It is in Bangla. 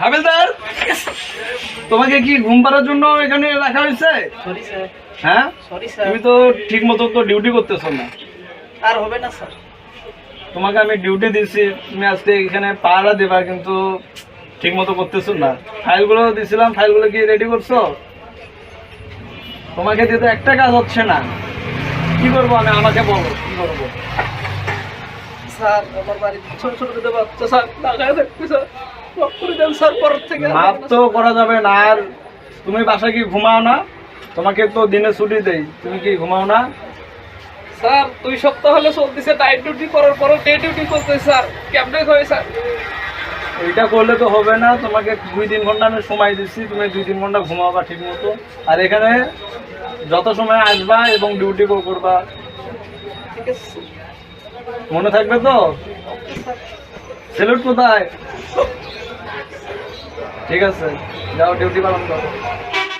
হাবিলদার তোমাকে কি ঘুম পাড়ার জন্য এখানে রাখা হয়েছে? সরি হ্যাঁ? তুমি তো ঠিক মতো তো ডিউটি করতেছো না। আর হবে না স্যার তোমাকে আমি ডিউটি দিয়েছি তুমি আজকে এখানে পাহারা দেবা কিন্তু ঠিক মতো করতেছো না। ফাইলগুলো দিছিলাম ফাইলগুলো কি রেডি করছ? তোমাকে দিয়ে তো একটা কাজ হচ্ছে না। কি করব আমি? আমাকে বলো কি করব? স্যার আমার বাড়িতে ছোট ছোট বাচ্চা স্যার স্যার মাফ করে দেন স্যার থেকে। তো যাবে না আর তুমি বাসায় কি ঘুমাও না? তোমাকে তো দিনে ছুটি দেই তুমি কি ঘুমাও না? স্যার দুই সপ্তাহ হলে চলতেছে নাইট ডিউটি করার পরও ডে ডিউটি করতেছে স্যার। কেমনে হয় স্যার? ওইটা করলে তো হবে না তোমাকে দুই তিন ঘণ্টা আমি সময় দিচ্ছি তুমি দুই তিন ঘণ্টা ঘুমাবা ঠিক মতো আর এখানে যত সময় আসবা এবং ডিউটি করবা। ঠিক আছে মনে থাকবে তো? সেলুট কোথায়? ঠিক আছে যাও ডিউটি পালন করো।